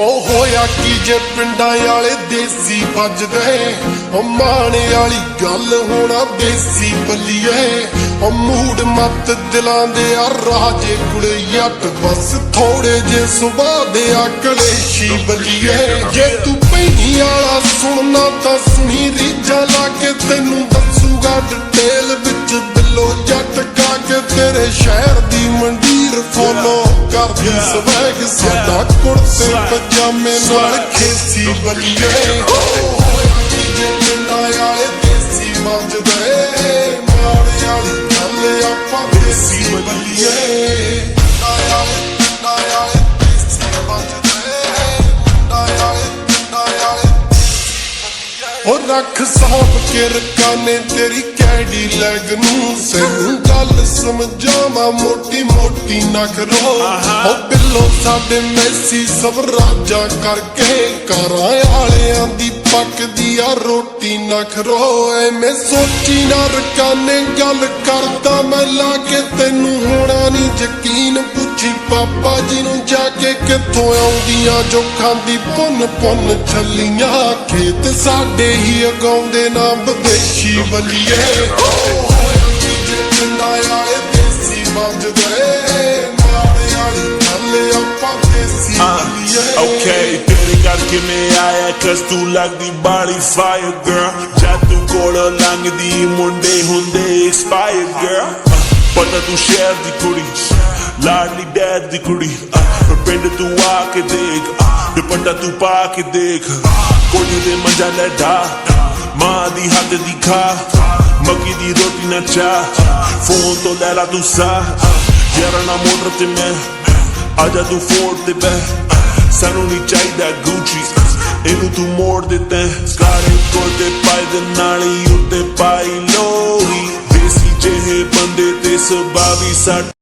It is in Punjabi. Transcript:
ਉਹ ਹੋਇਆ ਕੀ ਜੇ ਪਿੰਡਾਂ ਵਾਲੇ ਦੇਸੀ ਵੱਜਦੇ ਉਹ ਮਾਣੇ ਵਾਲੀ ਗੱਲ ਹੋਣਾ ਦੇਸੀ ਬੱਲੀਏ ਉਹ ਮੂਡ ਮੱਤ ਦਿਲਾਂ ਦੇ ਆ ਰਾਜੇ ਕੁੜੇ ਯੱਟ ਬਸ ਥੋੜੇ ਜੇ ਸੁਭਾਅ ਦੇ ਆ, ਕਲੇਸ਼ੀ ਬੱਲੀਏ। ਜੇ ਤੂੰ ਪੈਣੀ ਵਾਲਾ ਸੁਣਨਾ ਤਾਂ ਸੁਣੀ ਰੀਝਾਂ ਲਾ ਕੇ ਤੈਨੂੰ ਸਵੈਗ ਸਾਡਾ ਕੁੜਤੇ ਪਜਾਮੇ ਨਾਲ ਖੇਸੀ ਬੱਲੀਏ ਉਹ ਰੱਖ ਸਾਹਬ ਕੇ ਰਕਾਨੇ, ਤੇਰੀ ਕੈਡੀ ਲੈਗ ਨੂੰ ਸੈਨੂੰ ਸਮਝਾਵਾਂ ਮੋਟੀ ਮੋਟੀ ਨਾ ਕਰੋ ਉਹ ਬਿੱਲੋ ਸਾਡੇ ਮੈਸੀ ਸਭ ਰਾਜਾ ਕਰਕੇ ਘਰਾਂ ਵਾਲਿਆਂ ਦੀ ਪੱਕਦੀ ਆ ਰੋਟੀ ਨਾ ਖਰੋ ਐਵੇਂ ਸੋਚੀ ਨਾ ਰਕਾਨੇ ਗੱਲ ਕਰਦਾ ਮੈਂ ਲਾ ਕੇ ਤੈਨੂੰ ਹੋਣਾ ਨਹੀਂ ਯਕੀਨ। ਪੁੱਛੀ ਪਾਪਾ ਜੀ ਨੂੰ ਜਾ ਕੇ ਕਿੱਥੋਂ ਆਉਂਦੀਆਂ ਜੋ ਖਾਂਦੀ ਪੁੰਨ ਪੁੰਨ ਛੱਲੀਆਂ। ਖੇਤ ਸਾਡੇ ਹੀ ਉਗਾਉਂਦੇ ਨਾ ਵਿਦੇਸ਼ੀ ਬੱਲੀਏ ਵੱਜਦੇ Okay, ਤੇਰੇ ਕਰਕੇ ਮੈਂ ਆਇਆ ਕਸ ਤੂੰ ਲੱਗਦੀ ਬਾਲੀ ਫਾਇਰ ਗਰਲ ਜਦ ਤੂੰ ਲੰਘਦੀ ਮੁੰਡੇ ਹੁੰਦੇ ਐਕਸਪਾਇਰ ਗਰਲ ah, ਪਤਾ ਤੂੰ ਸ਼ਹਿਰ ਦੀ ਕੁੜੀ ਲਾਡਲੀ ਡੈਡ ਦੀ ਕੁੜੀ. Ah, ਪਿੰਡ ਤੂੰ ਆ ਕੇ ਦੇਖ ਦੁਪੱਟਾ ਤੂੰ ਪਾ ਕੇ ਦੇਖ. ਕੋਈ ਦੇ ਮਜ਼ਾ ਲੈ ਢਾ ਮਾਂ ਦੀ ਹੱਥ ਦੀ ਖਾ ਮੱਕੀ ਦੀ ਰੋਟੀ ਨਾ ਚਾ ਫੋਨ ਤੋਂ ਲੈ ਲਾ ਤੂੰ ਸਾ ਯਾਰਾ ਨਾ ਮੋਟਰ ਤੇ ਮੈਂ ਆਜਾ ਤੂੰ ਫੋਰ ਤੇ ਬੈ ਸਾਨੂੰ ਨਹੀਂ ਚਾਹੀਦਾ ਗੁੱਚੀ ਇਹਨੂੰ ਤੂੰ ਮੋੜ ਦਿੱਤਾ। ਸਾਰੇ ਕੋਤੇ ਪਾਈ ਦੇ ਨਾਲੀ ਉੱਤੇ ਪਾਈ ਲੋਈ ਦੇਸੀ ਜਿਹੇ ਬੰਦੇ ਤੇ ਸੁਭਾਵੀ ਸੱਟ